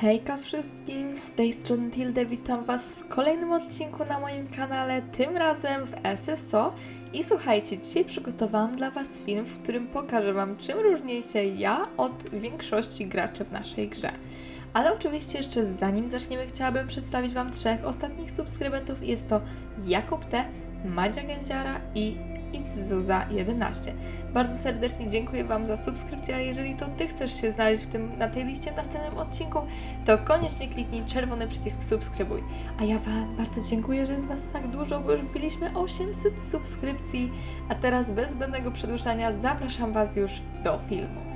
Hejka wszystkim, z tej strony Tilde, witam Was w kolejnym odcinku na moim kanale, tym razem w SSO. I słuchajcie, dzisiaj przygotowałam dla Was film, w którym pokażę Wam, czym różnię się ja od większości graczy w naszej grze. Ale oczywiście jeszcze zanim zaczniemy, chciałabym przedstawić Wam trzech ostatnich subskrybentów. Jest to Jakub T, Madzia Gędziara i Itzuza11. Bardzo serdecznie dziękuję Wam za subskrypcję, a jeżeli to Ty chcesz się znaleźć w tym, na tej liście w następnym odcinku, to koniecznie kliknij czerwony przycisk subskrybuj. A ja Wam bardzo dziękuję, że jest Was tak dużo, bo już wbiliśmy 800 subskrypcji. A teraz bez zbędnego przedłużania zapraszam Was już do filmu.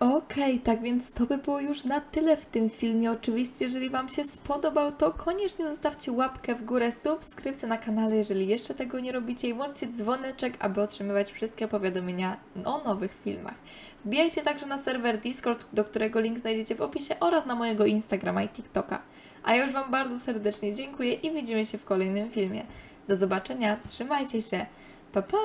Okej, tak więc to by było już na tyle w tym filmie. Oczywiście, jeżeli Wam się spodobał, to koniecznie zostawcie łapkę w górę, subskrypcję na kanale, jeżeli jeszcze tego nie robicie i włączcie dzwoneczek, aby otrzymywać wszystkie powiadomienia o nowych filmach. Wbijajcie także na serwer Discord, do którego link znajdziecie w opisie oraz na mojego Instagrama i TikToka. A ja już Wam bardzo serdecznie dziękuję i widzimy się w kolejnym filmie. Do zobaczenia, trzymajcie się, pa pa!